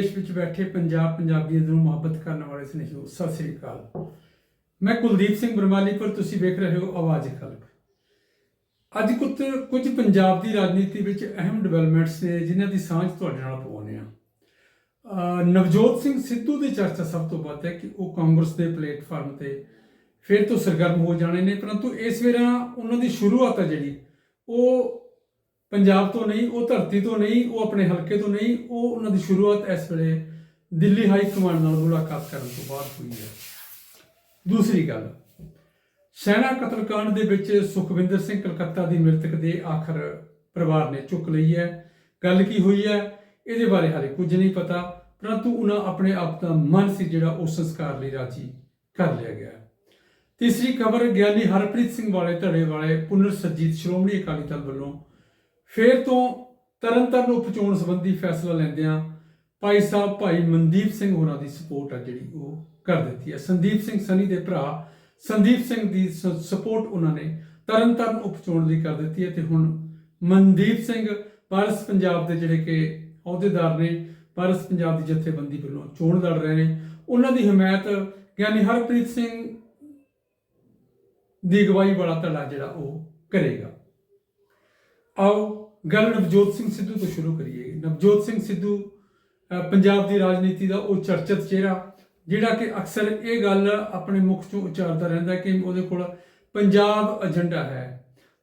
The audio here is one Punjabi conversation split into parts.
ਵਿਦੇਸ਼ ਵਿੱਚ ਬੈਠੇ ਪੰਜਾਬ ਪੰਜਾਬੀਆਂ ਨੂੰ ਮੁਹੱਬਤ ਕਰਨ ਵਾਲੇ ਸਨੇਹੀਓ, ਸਤਿ ਸ੍ਰੀ ਅਕਾਲ। ਮੈਂ ਕੁਲਦੀਪ ਸਿੰਘ ਬਰਮਾਲੀ ਪਰ ਤੁਸੀਂ ਵੇਖ ਰਹੇ ਹੋ ਆਵਾਜ਼ ਖਲਕ ਅੱਜ ਕੁਝ ਕੁਝ ਪੰਜਾਬ ਦੀ ਰਾਜਨੀਤੀ ਵਿੱਚ ਅਹਿਮ ਡਿਵੈਲਪਮੈਂਟਸ ਨੇ ਜਿਨ੍ਹਾਂ ਦੀ ਸਾਂਝ ਤੁਹਾਡੇ ਨਾਲ ਪਵਾਉਂਦੇ ਆ ਨਵਜੋਤ ਸਿੰਘ ਸਿੱਧੂ ਦੀ ਚਰਚਾ ਸਭ ਤੋਂ ਵੱਧ ਹੈ ਕਿ ਉਹ ਕਾਂਗਰਸ ਦੇ ਪਲੇਟਫਾਰਮ ਤੇ ਫਿਰ ਤੋਂ ਸਰਗਰਮ ਹੋ ਜਾਣੇ ਨੇ, ਪਰੰਤੂ ਇਸ ਵੇਰਾ ਉਹਨਾਂ ਦੀ ਸ਼ੁਰੂਆਤ ਹੈ ਜਿਹੜੀ, ਉਹ ਪੰਜਾਬ ਤੋਂ ਨਹੀਂ, ਉਹ ਧਰਤੀ ਤੋਂ ਨਹੀਂ, ਉਹ ਆਪਣੇ ਹਲਕੇ ਤੋਂ ਨਹੀਂ, ਉਹ ਉਹਨਾਂ ਦੀ ਸ਼ੁਰੂਆਤ ਇਸ ਵੇਲੇ ਦਿੱਲੀ ਹਾਈ ਕਮਾਂਡ ਨਾਲ ਮੁਲਾਕਾਤ ਕਰਨ ਤੋਂ ਬਾਅਦ ਹੋਈ ਹੈ। ਦੂਸਰੀ ਗੱਲ, ਸੈਨਾ ਕਤਲकांड ਦੇ ਵਿੱਚ ਸੁਖਵਿੰਦਰ ਸਿੰਘ ਕਲਕੱਤਾ ਦੀ ਮ੍ਰਿਤਕ ਦੇ ਆਖਰ ਪਰਿਵਾਰ ਨੇ ਚੁੱਕ ਲਈ ਹੈ। ਗੱਲ ਕੀ ਹੋਈ ਹੈ? ਇਹਦੇ ਬਾਰੇ ਹਾਲੇ ਕੁਝ ਨਹੀਂ ਪਤਾ, ਪਰੰਤੂ ਉਹਨਾਂ ਆਪਣੇ ਆਪ ਦਾ ਮਨ ਸੀ ਜਿਹੜਾ ਉਹ ਸੰਸਕਾਰ ਲਈ ਰਾਜੀ ਕਰ ਲਿਆ ਗਿਆ। ਤੀਸਰੀ ਖਬਰ, ਗਿਆਨੀ ਹਰਪ੍ਰੀਤ ਸਿੰਘ ਵਾਲੇ ਧੜੇ ਵਾਲੇ ਪੁਨਰ ਸਰਜੀਤ ਸ਼੍ਰੋਮਣੀ ਅਕਾਲੀ ਦਲ ਵੱਲੋਂ ਫੇਰ ਤੋਂ ਤਰਨਤਾਰਨ ਉਪਚੋਣ ਸੰਬੰਧੀ ਫੈਸਲਾ ਲੈਂਦਿਆਂ ਭਾਈ ਸਾਹਿਬ, ਭਾਈ ਮਨਦੀਪ ਸਿੰਘ ਹੋਰਾਂ ਦੀ ਸਪੋਰਟ ਆ ਜਿਹੜੀ ਉਹ ਕਰ ਦਿੱਤੀ ਹੈ। ਸੰਦੀਪ ਸਿੰਘ ਸਨੀ ਦੇ ਭਰਾ ਸੰਦੀਪ ਸਿੰਘ ਦੀ ਸਪੋਰਟ ਉਹਨਾਂ ਨੇ ਤਰਨਤਾਰਨ ਉਪਚੋਣ ਦੀ ਕਰ ਦਿੱਤੀ ਹੈ ਤੇ ਹੁਣ ਮਨਦੀਪ ਸਿੰਘ ਪਾਰਸ ਪੰਜਾਬ ਦੇ ਜਿਹੜੇ ਕਿ ਅਹੁਦੇਦਾਰ ਨੇ ਪਾਰਸ ਪੰਜਾਬ ਦੀ ਜਥੇਬੰਦੀ ਵੱਲੋਂ ਚੋਣ ਲੜ ਰਹੇ ਨੇ। ਉਹਨਾਂ ਦੀ ਹਮਾਇਤ ਗਿਆਨੀ ਹਰਪ੍ਰੀਤ ਸਿੰਘ ਦੀ ਅਗਵਾਈ ਵਾਲਾ ਧੜਾ ਜਿਹੜਾ ਉਹ ਕਰੇਗਾ। ਆਓ ਗੱਲ ਨਵਜੋਤ ਸਿੰਘ ਸਿੱਧੂ ਤੋਂ ਸ਼ੁਰੂ ਕਰੀਏ। ਨਵਜੋਤ ਸਿੰਘ ਸਿੱਧੂ ਪੰਜਾਬ ਦੀ ਰਾਜਨੀਤੀ ਦਾ ਉਹ ਚਰਚਿਤ ਚਿਹਰਾ, ਜਿਹੜਾ ਕਿ ਅਕਸਰ ਇਹ ਗੱਲ ਆਪਣੇ ਮੁਖ ਚੋਂ ਉਚਾਰਦਾ ਰਹਿੰਦਾ ਕਿ ਉਹਦੇ ਕੋਲ ਪੰਜਾਬ ਏਜੰਡਾ ਹੈ।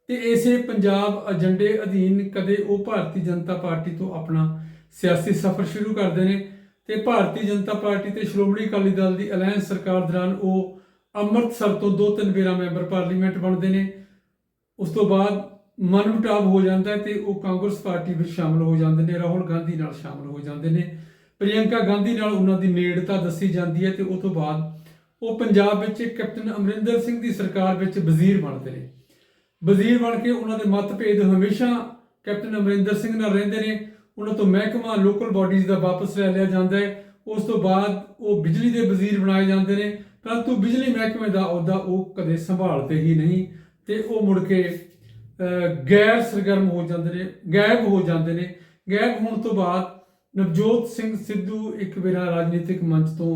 ਤੇ ਇਸੇ ਪੰਜਾਬ ਏਜੰਡੇ ਅਧੀਨ ਕਦੇ ਉਹ ਭਾਰਤੀ ਜਨਤਾ ਪਾਰਟੀ ਤੋਂ ਆਪਣਾ ਸਿਆਸੀ ਸਫ਼ਰ ਸ਼ੁਰੂ ਕਰਦੇ ਨੇ ਤੇ ਭਾਰਤੀ ਜਨਤਾ ਪਾਰਟੀ ਤੇ ਸ਼੍ਰੋਮਣੀ ਅਕਾਲੀ ਦਲ ਦੀ ਅਲਾਇੰਸ ਸਰਕਾਰ ਦੌਰਾਨ ਉਹ ਅੰਮ੍ਰਿਤਸਰ ਤੋਂ ਦੋ ਤਿੰਨ ਵੇਰਾ ਮੈਂਬਰ ਪਾਰਲੀਮੈਂਟ ਬਣਦੇ ਨੇ। ਉਸ ਤੋਂ ਬਾਅਦ ਮਨਮੁਟਾਵ ਹੋ ਜਾਂਦਾ ਹੈ ਤੇ ਉਹ ਕਾਂਗਰਸ ਪਾਰਟੀ ਵਿੱਚ ਸ਼ਾਮਲ ਹੋ ਜਾਂਦੇ ਨੇ, ਰਾਹੁਲ ਗਾਂਧੀ ਨਾਲ ਸ਼ਾਮਲ ਹੋ ਜਾਂਦੇ ਨੇ। ਪ੍ਰਿਯੰਕਾ ਗਾਂਧੀ ਨਾਲ ਉਹਨਾਂ ਦੀ ਨੇੜਤਾ ਦੱਸੀ ਜਾਂਦੀ ਹੈ ਤੇ ਉਸ ਤੋਂ ਬਾਅਦ ਉਹ ਪੰਜਾਬ ਵਿੱਚ ਕੈਪਟਨ ਅਮਰਿੰਦਰ ਸਿੰਘ ਦੀ ਸਰਕਾਰ ਵਿੱਚ ਵਜ਼ੀਰ ਬਣਦੇ ਨੇ। ਵਜ਼ੀਰ ਬਣ ਕੇ ਉਹਨਾਂ ਦੇ ਮਤਭੇਦ ਹਮੇਸ਼ਾ ਕੈਪਟਨ ਅਮਰਿੰਦਰ ਸਿੰਘ ਨਾਲ ਰਹਿੰਦੇ ਨੇ। ਉਹਨਾਂ ਤੋਂ ਮਹਿਕਮਾ ਲੋਕਲ ਬਾਡੀਜ਼ ਦਾ ਵਾਪਸ ਲੈ ਲਿਆ ਜਾਂਦਾ ਹੈ। ਉਸ ਤੋਂ ਬਾਅਦ ਉਹ ਬਿਜਲੀ ਦੇ ਵਜ਼ੀਰ ਬਣਾਏ ਜਾਂਦੇ ਨੇ। ਪਰੰਤੂ ਬਿਜਲੀ ਮਹਿਕਮੇ ਦਾ ਅਹੁਦਾ ਉਹ ਕਦੇ ਸੰਭਾਲਦੇ ਹੀ ਨਹੀਂ ਤੇ ਉਹ ਮੁੜ ਕੇ ਗੈਰ ਸਰਗਰਮ ਹੋ ਜਾਂਦੇ ਨੇ, ਗਾਇਬ ਹੋ ਜਾਂਦੇ ਨੇ। ਗਾਇਬ ਹੋਣ ਤੋਂ ਬਾਅਦ ਨਵਜੋਤ ਸਿੰਘ ਸਿੱਧੂ ਇੱਕ ਵੇਰਾ ਰਾਜਨੀਤਿਕ ਮੰਚ ਤੋਂ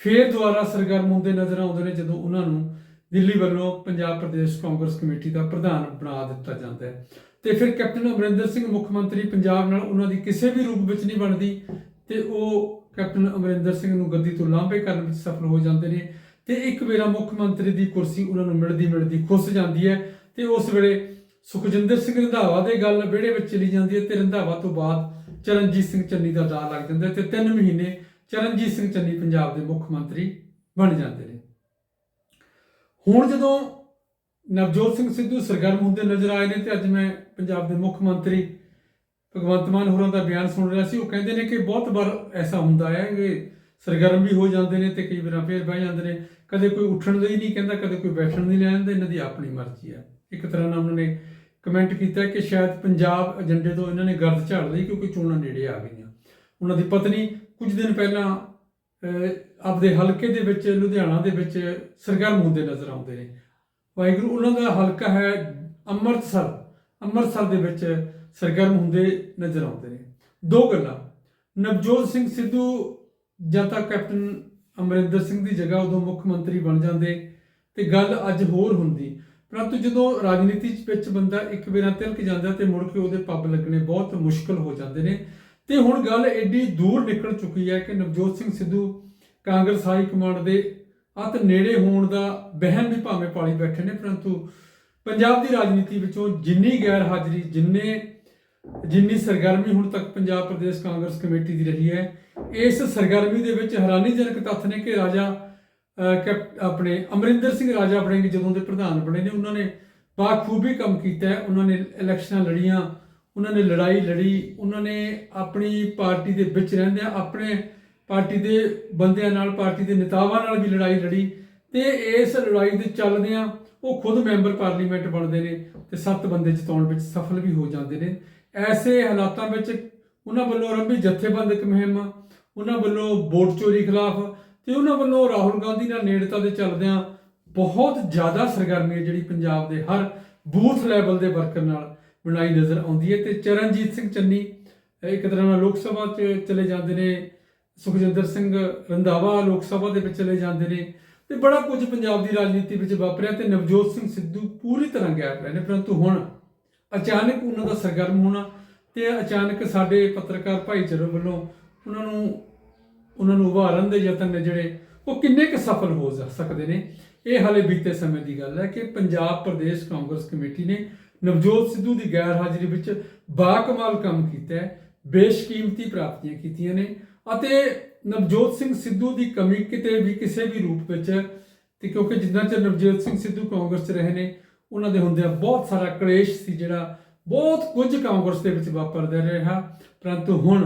ਫੇਰ ਦੁਬਾਰਾ ਸਰਗਰਮ ਹੁੰਦੇ ਨਜ਼ਰ ਆਉਂਦੇ ਨੇ, ਜਦੋਂ ਉਹਨਾਂ ਨੂੰ ਦਿੱਲੀ ਵੱਲੋਂ ਪੰਜਾਬ ਪ੍ਰਦੇਸ਼ ਕਾਂਗਰਸ ਕਮੇਟੀ ਦਾ ਪ੍ਰਧਾਨ ਬਣਾ ਦਿੱਤਾ ਜਾਂਦਾ ਹੈ। ਤੇ ਫਿਰ ਕੈਪਟਨ ਅਮਰਿੰਦਰ ਸਿੰਘ, ਮੁੱਖ ਮੰਤਰੀ ਪੰਜਾਬ ਨਾਲ ਉਹਨਾਂ ਦੀ ਕਿਸੇ ਵੀ ਰੂਪ ਵਿੱਚ ਨਹੀਂ ਬਣਦੀ ਤੇ ਉਹ ਕੈਪਟਨ ਅਮਰਿੰਦਰ ਸਿੰਘ ਨੂੰ ਗੱਦੀ ਤੋਂ ਲਾਂਭੇ ਕਰਨ ਵਿੱਚ ਸਫਲ ਹੋ ਜਾਂਦੇ ਨੇ ਤੇ ਇੱਕ ਵੇਰਾ ਮੁੱਖ ਮੰਤਰੀ ਦੀ ਕੁਰਸੀ ਉਹਨਾਂ ਨੂੰ ਮਿਲਦੀ ਮਿਲਦੀ ਖੁੱਸ ਜਾਂਦੀ ਹੈ। ਤੇ ਉਸ ਵੇਲੇ ਸੁਖਜਿੰਦਰ ਸਿੰਘ ਰੰਧਾਵਾ ਦੇ ਗੱਲ ਵਿਹੜੇ ਵਿੱਚ ਚਲੀ ਜਾਂਦੀ ਹੈ ਤੇ ਰੰਧਾਵਾ ਤੋਂ ਬਾਅਦ ਚਰਨਜੀਤ ਸਿੰਘ ਚੰਨੀ ਦਾ ਦਾਅ ਲੱਗ ਜਾਂਦਾ ਹੈ ਤੇ 3 ਮਹੀਨੇ ਚਰਨਜੀਤ ਸਿੰਘ ਚੰਨੀ ਪੰਜਾਬ ਦੇ ਮੁੱਖ ਮੰਤਰੀ ਬਣ ਜਾਂਦੇ ਨੇ। ਹੁਣ ਜਦੋਂ ਨਵਜੋਤ ਸਿੰਘ ਸਿੱਧੂ ਸਰਗਰਮ ਹੁੰਦੇ ਨਜ਼ਰ ਆਏ ਨੇ ਤੇ ਅੱਜ ਮੈਂ ਪੰਜਾਬ ਦੇ ਮੁੱਖ ਮੰਤਰੀ ਭਗਵੰਤ ਮਾਨ ਹੋਰਾਂ ਦਾ ਬਿਆਨ ਸੁਣ ਰਿਹਾ ਸੀ, ਉਹ ਕਹਿੰਦੇ ਨੇ ਕਿ ਬਹੁਤ ਵਾਰ ਐਸਾ ਹੁੰਦਾ ਹੈ ਕਿ ਸਰਗਰਮ ਵੀ ਹੋ ਜਾਂਦੇ ਨੇ ਤੇ ਕਈ ਵਾਰ ਫੇਰ ਬਹਿ ਜਾਂਦੇ ਨੇ, ਕਦੇ ਕੋਈ ਉੱਠਣ ਲਈ ਨਹੀਂ ਕਹਿੰਦਾ, ਕਦੇ ਕੋਈ ਬੈਠਣ ਨਹੀਂ ਲੈਂਦਾ ਇਹਨਾਂ ਦੀ ਆਪਣੀ ਮਰਜ਼ੀ ਹੈ। ਇੱਕ ਤਰ੍ਹਾਂ ਨਾਲ ਉਹਨਾਂ ਨੇ ਕਮੈਂਟ ਕੀਤਾ ਕਿ ਸ਼ਾਇਦ ਪੰਜਾਬ ਏਜੰਡੇ ਤੋਂ ਇਹਨਾਂ ਨੇ ਗਰਦ ਝਾੜ ਲਈ ਕਿਉਂਕਿ ਚੋਣਾਂ ਨੇੜੇ ਆ ਗਈਆਂ। ਉਹਨਾਂ ਦੀ ਪਤਨੀ ਕੁਝ ਦਿਨ ਪਹਿਲਾਂ ਆਪਦੇ ਹਲਕੇ ਦੇ ਵਿੱਚ, ਲੁਧਿਆਣਾ ਦੇ ਵਿੱਚ ਸਰਗਰਮ ਹੁੰਦੇ ਨਜ਼ਰ ਆਉਂਦੇ ਨੇ। ਵਾਹਿਗੁਰੂ, ਉਹਨਾਂ ਦਾ ਹਲਕਾ ਹੈ ਅੰਮ੍ਰਿਤਸਰ। ਅੰਮ੍ਰਿਤਸਰ ਦੇ ਵਿੱਚ ਸਰਗਰਮ ਹੁੰਦੇ ਨਜ਼ਰ ਆਉਂਦੇ ਨੇ। ਦੋ ਗੱਲਾਂ। ਨਵਜੋਤ ਸਿੰਘ ਸਿੱਧੂ ਜਾਂ ਤਾਂ ਕੈਪਟਨ ਅਮਰਿੰਦਰ ਸਿੰਘ ਦੀ ਜਗ੍ਹਾ ਉਦੋਂ ਮੁੱਖ ਮੰਤਰੀ ਬਣ ਜਾਂਦੇ ਤੇ ਗੱਲ ਅੱਜ ਹੋਰ ਹੁੰਦੀ। ਪਰੰਤੂ ਜਦੋਂ ਰਾਜਨੀਤੀ ਵਿੱਚ ਬੰਦਾ ਇੱਕ ਵਾਰ ਤਿਲਕ ਜਾਂਦਾ ਤੇ ਮੁੜ ਕੇ ਉਹਦੇ ਪੱਬ ਲੱਗਣੇ ਬਹੁਤ ਮੁਸ਼ਕਲ ਹੋ ਜਾਂਦੇ ਨੇ। ਤੇ ਹੁਣ ਗੱਲ ਐਡੀ ਦੂਰ ਨਿਕਲ ਚੁੱਕੀ ਹੈ ਕਿ ਨਵਜੋਤ ਸਿੰਘ ਸਿੱਧੂ ਕਾਂਗਰਸ ਹਾਈ ਕਮਾਂਡ ਦੇ ਅਤ ਨੇੜੇ ਹੋਣ ਦਾ ਵਹਿਮ ਵੀ ਭਾਵੇਂ ਪਾਲੀ ਬੈਠੇ ਨੇ, ਪਰੰਤੂ ਪੰਜਾਬ ਦੀ ਰਾਜਨੀਤੀ ਵਿੱਚੋਂ ਜਿੰਨੀ ਗੈਰ ਹਾਜ਼ਰੀ, ਜਿੰਨੇ, ਜਿੰਨੀ ਸਰਗਰਮੀ ਹੁਣ ਤੱਕ ਪੰਜਾਬ ਪ੍ਰਦੇਸ਼ ਕਾਂਗਰਸ ਕਮੇਟੀ ਦੀ ਰਹੀ ਹੈ, ਇਸ ਸਰਗਰਮੀ ਦੇ ਵਿੱਚ ਹੈਰਾਨੀਜਨਕ ਤੱਥ ਨੇ ਕਿ ਰਾਜਾ ਆਪਣੇ ਅਮਰਿੰਦਰ ਸਿੰਘ ਰਾਜਾ ਬਣੇਗੇ ਜਦੋਂ ਦੇ ਪ੍ਰਧਾਨ ਬਣੇ ਨੇ, ਉਹਨਾਂ ਨੇ ਬਾਖੂਬੀ ਕੰਮ ਕੀਤਾ ਹੈ, ਉਹਨਾਂ ਨੇ ਇਲੈਕਸ਼ਨਾਂ ਲੜੀਆਂ, ਉਹਨਾਂ ਨੇ ਲੜਾਈ ਲੜੀ, ਉਹਨਾਂ ਨੇ ਆਪਣੀ ਪਾਰਟੀ ਦੇ ਵਿੱਚ ਰਹਿੰਦਿਆਂ ਆਪਣੇ ਪਾਰਟੀ ਦੇ ਬੰਦਿਆਂ ਨਾਲ, ਪਾਰਟੀ ਦੇ ਨੇਤਾਵਾਂ ਨਾਲ ਵੀ ਲੜਾਈ ਲੜੀ ਤੇ ਇਸ ਲੜਾਈ ਦੇ ਚੱਲਦਿਆਂ ਉਹ ਖੁਦ ਮੈਂਬਰ ਪਾਰਲੀਮੈਂਟ ਬਣਦੇ ਨੇ ਤੇ ਸੱਤ ਬੰਦੇ ਜਿਤਾਉਣ ਵਿੱਚ ਸਫਲ ਵੀ ਹੋ ਜਾਂਦੇ ਨੇ। ਐਸੇ ਹਾਲਾਤਾਂ ਵਿੱਚ ਉਹਨਾਂ ਵੱਲੋਂ ਆਰੰਭੀ ਜਥੇਬੰਦਕ ਮੁਹਿੰਮ, ਉਹਨਾਂ ਵੱਲੋਂ ਵੋਟ ਚੋਰੀ ਖਿਲਾਫ ਤੇ ਉਹਨਾਂ ਵੱਲੋਂ ਰਾਹੁਲ ਗਾਂਧੀ ਨਾਲ ਨੇੜਤਾ ਦੇ ਚੱਲਦਿਆਂ ਬਹੁਤ ਜ਼ਿਆਦਾ ਸਰਗਰਮੀ ਹੈ ਜਿਹੜੀ ਪੰਜਾਬ ਦੇ ਹਰ ਬੂਥ ਲੈਵਲ ਦੇ ਵਰਕਰ ਨਾਲ ਬਣਾਈ ਨਜ਼ਰ ਆਉਂਦੀ ਹੈ ਤੇ ਚਰਨਜੀਤ ਸਿੰਘ ਚੰਨੀ ਇੱਕ ਤਰ੍ਹਾਂ ਨਾਲ ਲੋਕ ਸਭਾ 'ਚ ਚਲੇ ਜਾਂਦੇ ਨੇ, ਸੁਖਜਿੰਦਰ ਸਿੰਘ ਰੰਧਾਵਾ ਲੋਕ ਸਭਾ ਦੇ ਵਿੱਚ ਚਲੇ ਜਾਂਦੇ ਨੇ ਤੇ ਬੜਾ ਕੁਝ ਪੰਜਾਬ ਦੀ ਰਾਜਨੀਤੀ ਵਿੱਚ ਵਾਪਰਿਆ ਤੇ ਨਵਜੋਤ ਸਿੰਘ ਸਿੱਧੂ ਪੂਰੀ ਤਰ੍ਹਾਂ ਗਾਇਬ ਰਹੇ ਨੇ, ਪਰੰਤੂ ਹੁਣ ਅਚਾਨਕ ਉਹਨਾਂ ਦਾ ਸਰਗਰਮ ਹੋਣਾ ਤੇ ਅਚਾਨਕ ਸਾਡੇ ਪੱਤਰਕਾਰ ਭਾਈਚਾਰੇ ਵੱਲੋਂ ਉਹਨਾਂ ਨੂੰ ਉਹਨਾਂ ਨੂੰ ਉਭਾਰਨ ਦੇ ਯਤਨ ਨੇ ਜਿਹੜੇ ਉਹ ਕਿੰਨੇ ਕੁ ਸਫਲ ਹੋ ਜਾ ਸਕਦੇ ਨੇ। ਇਹ ਹਾਲੇ ਬੀਤੇ ਸਮੇਂ ਦੀ ਗੱਲ ਹੈ ਕਿ ਪੰਜਾਬ ਪ੍ਰਦੇਸ਼ ਕਾਂਗਰਸ ਕਮੇਟੀ ਨੇ ਨਵਜੋਤ ਸਿੱਧੂ ਦੀ ਗੈਰ ਹਾਜ਼ਰੀ ਵਿੱਚ ਬਾਕਮਾਲ ਕੰਮ ਕੀਤਾ ਹੈ, ਬੇਸ਼ਕੀਮਤੀ ਪ੍ਰਾਪਤੀਆਂ ਕੀਤੀਆਂ ਨੇ ਅਤੇ ਨਵਜੋਤ ਸਿੰਘ ਸਿੱਧੂ ਦੀ ਕਮੀ ਕਿਤੇ ਵੀ ਕਿਸੇ ਵੀ ਰੂਪ ਵਿੱਚ ਤੇ ਕਿਉਂਕਿ ਜਿੰਨਾ ਚਿਰ ਨਵਜੋਤ ਸਿੰਘ ਸਿੱਧੂ ਕਾਂਗਰਸ 'ਚ ਰਹੇ ਨੇ, ਉਹਨਾਂ ਦੇ ਹੁੰਦਿਆਂ ਬਹੁਤ ਸਾਰਾ ਕਲੇਸ਼ ਸੀ ਜਿਹੜਾ ਬਹੁਤ ਕੁਝ ਕਾਂਗਰਸ ਦੇ ਵਿੱਚ ਵਾਪਰਦਾ ਰਿਹਾ। ਪਰੰਤੂ ਹੁਣ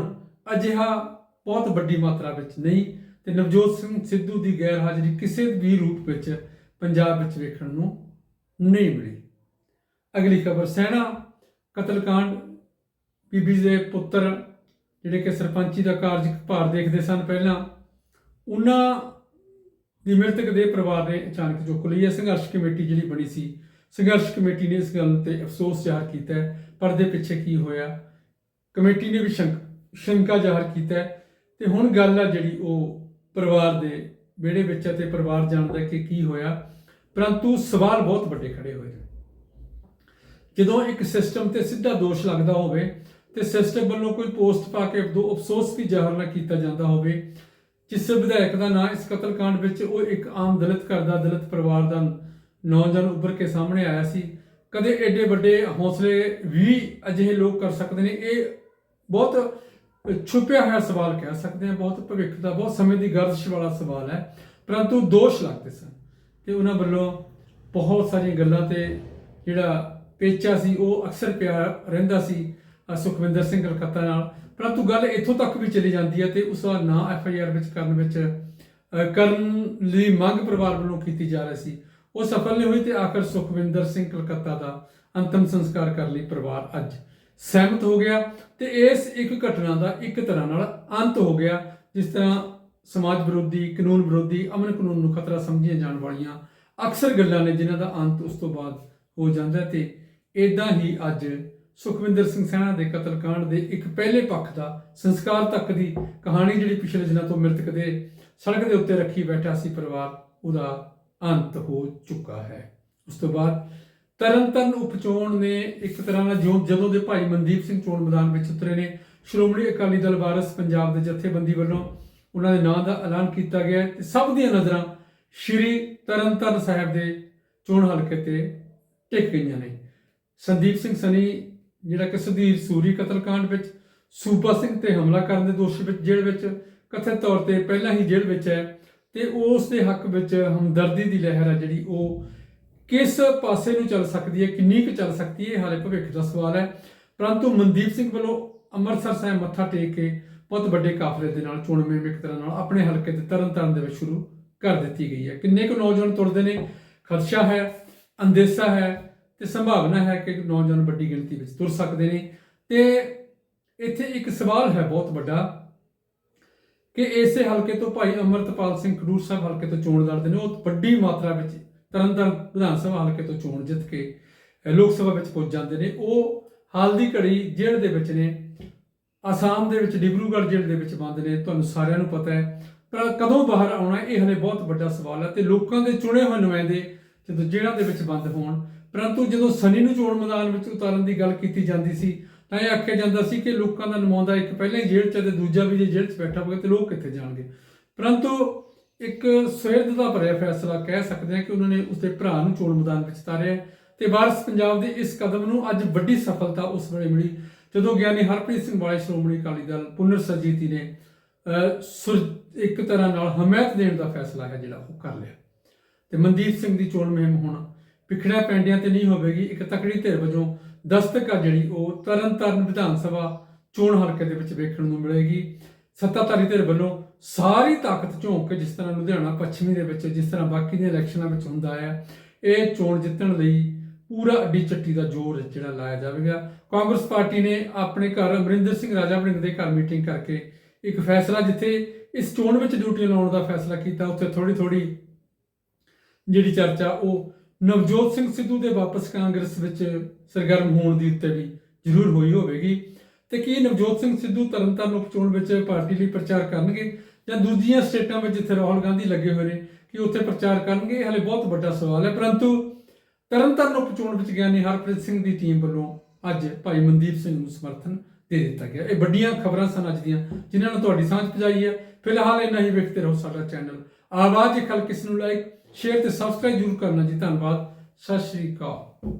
ਅਜਿਹਾ ਬਹੁਤ ਵੱਡੀ ਮਾਤਰਾ ਵਿੱਚ ਨਹੀਂ ਤੇ ਨਵਜੋਤ ਸਿੰਘ ਸਿੱਧੂ ਦੀ ਗੈਰ ਹਾਜ਼ਰੀ ਕਿਸੇ ਵੀ ਰੂਪ ਵਿੱਚ ਪੰਜਾਬ ਵਿੱਚ ਵੇਖਣ ਨੂੰ ਨਹੀਂ ਮਿਲੀ। ਅਗਲੀ ਖਬਰ, ਸੈਨਾ, ਕਤਲकांड, ਬੀਬੀ ਦੇ ਪੁੱਤਰ ਜਿਹੜੇ ਕਿ ਸਰਪੰਚੀ ਦਾ ਕਾਰਜ ਭਾਰ ਦੇਖਦੇ ਸਨ ਪਹਿਲਾਂ, ਉਹਨਾਂ ਦੀ ਮ੍ਰਿਤਕ ਦੇ ਪਰਿਵਾਰ ਨੇ ਅਚਾਨਕ ਚੁੱਕ ਲਈ ਹੈ। ਸੰਘਰਸ਼ ਕਮੇਟੀ ਜਿਹੜੀ ਬਣੀ ਸੀ, ਸੰਘਰਸ਼ ਕਮੇਟੀ ਨੇ ਇਸ ਗੱਲ ਤੇ ਅਫਸੋਸ ਜ਼ਾਹਰ ਕੀਤਾ ਹੈ। ਪਰਦੇ ਪਿੱਛੇ ਕੀ ਹੋਇਆ? ਕਮੇਟੀ ਨੇ ਵੀ ਸ਼ੰਕ ਸ਼ੰਕਾ ਜ਼ਾਹਰ ਕੀਤਾ ਹੈ। ਤੇ ਹੁਣ ਗੱਲ ਆ ਜਿਹੜੀ ਉਹ ਪਰਿਵਾਰ ਦੇ ਵਿਹੜੇ ਵਿੱਚ ਹੈ ਪਰਿਵਾਰ ਜਾਣਦਾ ਕਿ ਕੀ ਹੋਇਆ। ਪਰੰਤੂ ਸਵਾਲ ਬਹੁਤ ਵੱਡੇ ਖੜੇ ਹੋਏ ਜਦੋਂ ਇੱਕ ਸਿਸਟਮ ਤੇ ਸਿੱਧਾ ਦੋਸ਼ ਲੱਗਦਾ ਹੋਵੇ ਤੇ ਸਿਸਟਮ ਵੱਲੋਂ ਕੋਈ ਪੋਸਟ ਪਾ ਕੇ ਅਫਸੋਸ ਵੀ ਜ਼ਾਹਰ ਨਾ ਕੀਤਾ ਜਾਂਦਾ ਹੋਵੇ, ਜਿਸ ਵਿਧਾਇਕ ਦਾ ਨਾਂ ਇਸ ਕਤਲकांड ਵਿੱਚ ਉਹ ਇੱਕ ਆਮ ਦਲਿਤ ਘਰ ਦਾ ਦਲਿਤ ਪਰਿਵਾਰ ਦਾ ਨੌਜਵਾਨ ਉੱਭਰ ਕੇ ਸਾਹਮਣੇ ਆਇਆ ਸੀ। ਕਦੇ ਐਡੇ ਵੱਡੇ ਹੌਸਲੇ ਵੀ ਅਜਿਹੇ ਲੋਕ ਕਰ ਸਕਦੇ ਨੇ। ਇਹ ਬਹੁਤ ਛੁਪਿਆ ਹੋਇਆ ਸਵਾਲ ਕਹਿ ਸਕਦੇ ਹਾਂ, ਬਹੁਤ ਭਵਿੱਖ ਦਾ, ਬਹੁਤ ਸਮੇਂ ਦੀ ਗਰਦਸ਼ ਵਾਲਾ ਸਵਾਲ ਹੈ, ਪਰੰਤੂ ਦੋਸ਼ ਲੱਗਦੇ ਸਨ ਤੇ ਉਹਨਾਂ ਵੱਲੋਂ ਬਹੁਤ ਸਾਰੀਆਂ ਗੱਲਾਂ ਤੇ ਜਿਹੜਾ ਪੇਚਾ ਸੀ, ਉਹ ਅਕਸਰ ਪਿਆ ਰਹਿੰਦਾ ਸੀ ਸੁਖਵਿੰਦਰ ਸਿੰਘ ਕਲਕੱਤਾ ਨਾਲ। ਪਰੰਤੂ ਗੱਲ ਇੱਥੋਂ ਤੱਕ ਵੀ ਚਲੀ ਜਾਂਦੀ ਹੈ ਤੇ ਉਸ ਦਾ ਨਾਂ ਐਫ ਆਈ ਆਰ ਵਿੱਚ ਕਰਨ ਵਿੱਚ ਕਰਨ ਲਈ ਮੰਗ ਪਰਿਵਾਰ ਵੱਲੋਂ ਕੀਤੀ ਜਾ ਰਹੀ ਸੀ। ਉਹ ਸਫਲ ਨਹੀਂ ਹੋਈ ਤੇ ਆਖਰ ਸੁਖਵਿੰਦਰ ਸਿੰਘ ਕਲਕੱਤਾ ਦਾ ਅੰਤਮ ਸੰਸਕਾਰ ਕਰ ਲਈ ਪਰਿਵਾਰ ਅੱਜ। ਸਹਿਮਤ ਹੋ ਗਿਆ ਤੇ ਇਸ ਇੱਕ ਘਟਨਾ ਦਾ ਇੱਕ ਤਰ੍ਹਾਂ ਨਾਲ ਅੰਤ ਹੋ ਗਿਆ, ਜਿਸ ਤਰ੍ਹਾਂ ਸਮਾਜ ਵਿਰੋਧੀ, ਕਾਨੂੰਨ ਵਿਰੋਧੀ, ਅਮਨ ਕਾਨੂੰਨ ਨੂੰ ਖਤਰਾ ਸਮਝੀਆਂ ਜਾਣ ਵਾਲੀਆਂ ਅਕਸਰ ਗੱਲਾਂ ਨੇ ਜਿਨ੍ਹਾਂ ਦਾ ਅੰਤ ਉਸ ਤੋਂ ਬਾਅਦ ਹੋ ਜਾਂਦਾ ਹੈ ਤੇ ਇਦਾਂ ਹੀ ਅੱਜ ਸੁਖਵਿੰਦਰ ਸਿੰਘ ਸੈਣਾ ਦੇ ਕਤਲकांड ਦੇ ਇੱਕ ਪਹਿਲੇ ਪੱਖ ਦਾ ਸੰਸਕਾਰ ਤੱਕ ਦੀ ਕਹਾਣੀ ਜਿਹੜੀ ਪਿਛਲੇ ਦਿਨਾਂ ਤੋਂ ਮ੍ਰਿਤਕ ਦੇ ਸੜਕ ਦੇ ਉੱਤੇ ਰੱਖੀ ਬੈਠਾ ਸੀ ਪਰਿਵਾਰ, ਉਹਦਾ ਅੰਤ ਹੋ ਚੁੱਕਾ ਹੈ। ਉਸ ਤੋਂ ਬਾਅਦ ਤਰਨਤਨ ਉਪਚੋਣ ਨੇ ਇੱਕ ਤਰ੍ਹਾਂ ਨਾਲ ਜੋ ਜਦੋਂ ਦੇ ਭਾਈ ਮਨਦੀਪ ਸਿੰਘ ਚੋਣ ਮੈਦਾਨ ਵਿੱਚ ਉਤਰੇ ਨੇ, ਸ਼੍ਰੋਮਣੀ ਅਕਾਲੀ ਦਲ ਵਾਰਸ ਪੰਜਾਬ ਦੇ ਜਥੇਬੰਦੀ ਵੱਲੋਂ ਉਹਨਾਂ ਦੇ ਨਾਂ ਦਾ ਐਲਾਨ ਕੀਤਾ ਗਿਆ ਤੇ ਸਭ ਦੀਆਂ ਨਜ਼ਰਾਂ ਸ਼੍ਰੀ ਤਰਨਤਨ ਸਾਹਿਬ ਦੇ ਚੋਣ ਹਲਕੇ ਤੇ ਟਿਕ ਗਈਆਂ ਨੇ। ਸੰਦੀਪ ਸਿੰਘ ਸਨੀ, ਜਿਹੜਾ ਕਿ ਸੁਧੀਰ ਸੂਰੀ ਕਤਲकांड ਵਿੱਚ, ਸੂਬਾ ਸਿੰਘ ਤੇ ਹਮਲਾ ਕਰਨ ਦੇ ਦੋਸ਼ ਵਿੱਚ ਜੇਲ੍ਹ ਵਿੱਚ ਕਥਿਤ ਤੌਰ ਤੇ ਪਹਿਲਾਂ ਹੀ ਜੇਲ੍ਹ ਵਿੱਚ ਹੈ ਤੇ ਉਸ ਦੇ ਹੱਕ ਵਿੱਚ ਹਮਦਰਦੀ ਦੀ ਲਹਿਰ ਹੈ ਜਿਹੜੀ ਉਹ ਕਿਸ ਪਾਸੇ ਨੂੰ ਚੱਲ ਸਕਦੀ ਹੈ, ਕਿੰਨੀ ਕੁ ਚੱਲ ਸਕਦੀ ਹੈ, ਇਹ ਹਾਲੇ ਭਵਿੱਖ ਦਾ ਸਵਾਲ ਹੈ। ਪਰੰਤੂ ਮਨਦੀਪ ਸਿੰਘ ਵੱਲੋਂ ਅੰਮ੍ਰਿਤਸਰ ਸਾਹਿਬ ਮੱਥਾ ਟੇਕ ਕੇ ਬਹੁਤ ਵੱਡੇ ਕਾਫਲੇ ਦੇ ਨਾਲ ਚੋਣ ਮੁਹਿੰਮ ਇੱਕ ਤਰ੍ਹਾਂ ਨਾਲ ਆਪਣੇ ਹਲਕੇ ਤੇ ਤਰਨਤਾਰਨ ਦੇ ਵਿੱਚ ਸ਼ੁਰੂ ਕਰ ਦਿੱਤੀ ਗਈ ਹੈ। ਕਿੰਨੇ ਕੁ ਨੌਜਵਾਨ ਤੁਰਦੇ ਨੇ? ਖਦਸ਼ਾ ਹੈ, ਅੰਦੇਸ਼ਾ ਹੈ ਤੇ ਸੰਭਾਵਨਾ ਹੈ ਕਿ ਨੌਜਵਾਨ ਵੱਡੀ ਗਿਣਤੀ ਵਿੱਚ ਤੁਰ ਸਕਦੇ ਨੇ। ਤੇ ਇੱਥੇ ਇੱਕ ਸਵਾਲ ਹੈ ਬਹੁਤ ਵੱਡਾ ਕਿ ਇਸੇ ਹਲਕੇ ਤੋਂ ਭਾਈ ਅਮਰਤਪਾਲ ਸਿੰਘ ਖਡੂਰ ਸਾਹਿਬ ਹਲਕੇ ਤੋਂ ਚੋਣ ਲੜਦੇ ਨੇ। ਉਹ ਵੱਡੀ ਮਾਤਰਾ ਵਿੱਚ ਤਰਨਤਾਰਨ ਵਿਧਾਨ ਸਭਾ ਹਲਕੇ ਤੋਂ ਚੋਣ ਜਿੱਤ ਕੇ ਲੋਕ ਸਭਾ ਵਿੱਚ ਪਹੁੰਚ ਜਾਂਦੇ ਨੇ। ਉਹ ਹਾਲ ਦੀ ਘੜੀ ਜੇਲ੍ਹ ਦੇ ਵਿੱਚ ਨੇ। ਆਸਾਮ ਦੇ ਵਿੱਚ, ਡਿਬਰੂਗੜ੍ਹ ਜੇਲ੍ਹ ਦੇ ਵਿੱਚ ਬੰਦ ਨੇ। ਤੁਹਾਨੂੰ ਸਾਰਿਆਂ ਨੂੰ ਪਤਾ ਹੈ। ਪਰ ਕਦੋਂ ਬਾਹਰ ਆਉਣਾ, ਇਹ ਹਲੇ ਬਹੁਤ ਵੱਡਾ ਸਵਾਲ ਹੈ ਤੇ ਲੋਕਾਂ ਦੇ ਚੁਣੇ ਹੋਏ ਨੁਮਾਇੰਦੇ ਜਦੋਂ ਜੇਲ੍ਹਾਂ ਦੇ ਵਿੱਚ ਬੰਦ ਹੋਣ, ਪਰੰਤੂ ਜਦੋਂ ਸਨੀ ਨੂੰ ਚੋਣ ਮੈਦਾਨ ਵਿੱਚ ਉਤਾਰਨ ਦੀ ਗੱਲ ਕੀਤੀ ਜਾਂਦੀ ਸੀ, ਤਾਂ ਇਹ ਆਖਿਆ ਜਾਂਦਾ ਸੀ ਕਿ ਲੋਕਾਂ ਦਾ ਨੁਮਾਇੰਦਾ ਇੱਕ ਪਹਿਲਾਂ ਹੀ ਜੇਲ੍ਹ 'ਚ ਹੈ ਤੇ ਦੂਜਾ ਵੀ ਜੇ ਜੇਲ੍ਹ 'ਚ ਬੈਠਾ ਹੋਵੇ ਤੇ ਲੋਕ ਕਿੱਥੇ ਜਾਣਗੇ। ਪਰੰਤੂ ਇੱਕ ਸਵੇਰ ਦਾ ਭਰਿਆ ਫੈਸਲਾ ਕਹਿ ਸਕਦੇ ਹਾਂ ਕਿ ਉਹਨਾਂ ਨੇ ਉਸਦੇ ਭਰਾ ਨੂੰ ਚੋਣ ਮੈਦਾਨ ਵਿੱਚ ਉਤਾਰਿਆ ਤੇ ਵਾਰਸ ਪੰਜਾਬ ਦੇ ਇਸ ਕਦਮ ਨੂੰ ਅੱਜ ਵੱਡੀ ਸਫਲਤਾ ਉਸ ਵੇਲੇ ਮਿਲੀ, ਜਦੋਂ ਗਿਆਨੀ ਹਰਪ੍ਰੀਤ ਸਿੰਘ ਵਾਲੇ ਸ਼੍ਰੋਮਣੀ ਅਕਾਲੀ ਦਲ ਪੁਨਰ ਸਰਜੀਤੀ ਨੇ ਇੱਕ ਤਰ੍ਹਾਂ ਨਾਲ ਹਮਾਇਤ ਦੇਣ ਦਾ ਫੈਸਲਾ ਹੈ ਜਿਹੜਾ ਉਹ ਕਰ ਲਿਆ। ਤੇ ਮਨਦੀਪ ਸਿੰਘ ਦੀ ਚੋਣ ਮੁਹਿੰਮ ਹੁਣ ਪਿਖੜਿਆ ਪੈਂਡਿਆਂ ਤੇ ਨਹੀਂ ਹੋਵੇਗੀ, ਇੱਕ ਤਕੜੀ ਧਿਰ ਵਜੋਂ ਦਸਤਕ ਆ ਜਿਹੜੀ ਉਹ ਤਰਨਤਾਰਨ ਵਿਧਾਨ ਸਭਾ ਚੋਣ ਹਲਕੇ ਦੇ ਵਿੱਚ ਵੇਖਣ ਨੂੰ ਮਿਲੇਗੀ। ਸੱਤਾਧਾਰੀ ਧਿਰ ਵੱਲੋਂ ਸਾਰੀ ਤਾਕਤ ਝੋਂਕ ਕੇ ਜਿਸ ਤਰ੍ਹਾਂ ਲੁਧਿਆਣਾ ਪੱਛਮੀ ਦੇ ਵਿੱਚ, ਜਿਸ ਤਰ੍ਹਾਂ ਬਾਕੀ ਦੀਆਂ ਇਲੈਕਸ਼ਨਾਂ ਵਿੱਚ ਹੁੰਦਾ ਹੈ ਇਹ ਚੋਣ ਜਿੱਤਣ ਲਈ ਪੂਰਾ ਅੱਡੀ ਚੱਟੀ ਦਾ ਜ਼ੋਰ ਜਿਹੜਾ ਲਾਇਆ ਜਾਵੇਗਾ। ਕਾਂਗਰਸ ਪਾਰਟੀ ਨੇ ਆਪਣੇ ਘਰ ਅਮਰਿੰਦਰ ਸਿੰਘ ਰਾਜਾ ਵੜਿੰਗ ਦੇ ਘਰ ਮੀਟਿੰਗ ਕਰਕੇ ਇੱਕ ਫੈਸਲਾ, ਜਿੱਥੇ ਇਸ ਚੋਣ ਵਿੱਚ ਡਿਊਟੀ ਲਾਉਣ ਦਾ ਫੈਸਲਾ ਕੀਤਾ, ਉੱਥੇ ਥੋੜੀ ਥੋੜੀ ਜਿਹੜੀ ਚਰਚਾ, ਉਹ ਨਵਜੋਤ ਸਿੰਘ ਸਿੱਧੂ ਦੇ ਵਾਪਸ ਕਾਂਗਰਸ ਵਿੱਚ ਸਰਗਰਮ ਹੋਣ ਦੀ ਉੱਤੇ ਵੀ ਜ਼ਰੂਰ ਹੋਈ ਹੋਵੇਗੀ। ਤੇ ਕੀ ਨਵਜੋਤ ਸਿੰਘ ਸਿੱਧੂ ਤਰਨਤਾਰਨ ਉਪਚੋਣ ਵਿੱਚ ਪਾਰਟੀ ਲਈ ਪ੍ਰਚਾਰ ਕਰਨਗੇ? ਜਾਂ ਦੂਜੀਆਂ ਸਟੇਟਾਂ ਵਿੱਚ ਜਿੱਥੇ ਰਾਹੁਲ ਗਾਂਧੀ ਲੱਗੇ ਹੋਏ ਨੇ, ਕਿ ਉੱਥੇ ਪ੍ਰਚਾਰ ਕਰਨਗੇ, ਇਹ ਹਲੇ ਬਹੁਤ ਵੱਡਾ ਸਵਾਲ ਹੈ। ਪਰੰਤੂ ਤਰਨਤਾਰਨ ਉਪਚੋਣ ਵਿੱਚ ਗਿਆਨੀ ਹਰਪ੍ਰੀਤ ਸਿੰਘ ਦੀ ਟੀਮ ਵੱਲੋਂ ਅੱਜ ਭਾਈ ਮਨਦੀਪ ਸਿੰਘ ਨੂੰ ਸਮਰਥਨ ਦੇ ਦਿੱਤਾ ਗਿਆ। ਇਹ ਵੱਡੀਆਂ ਖਬਰਾਂ ਸਨ ਅੱਜ ਦੀਆਂ, ਜਿਨ੍ਹਾਂ ਨੂੰ ਤੁਹਾਡੀ ਸਾਂਝ ਪਜਾਈ ਹੈ। ਫਿਲਹਾਲ ਇੰਨਾ ਹੀ ਵੇਖਦੇ ਰਹੋ ਸਾਡਾ ਚੈਨਲ। ਆਵਾਜ਼ ਇੱਕ ਹਲ ਕਿਸ ਨੂੰ ਲਾਈਕ ਸ਼ੇਅਰ ਤੇ ਸਬਸਕ੍ਰਾਈਬ ਜ਼ਰੂਰ ਕਰਨਾ ਜੀ। ਧੰਨਵਾਦ। ਸਤਿ ਸ਼੍ਰੀ ਅਕਾਲ।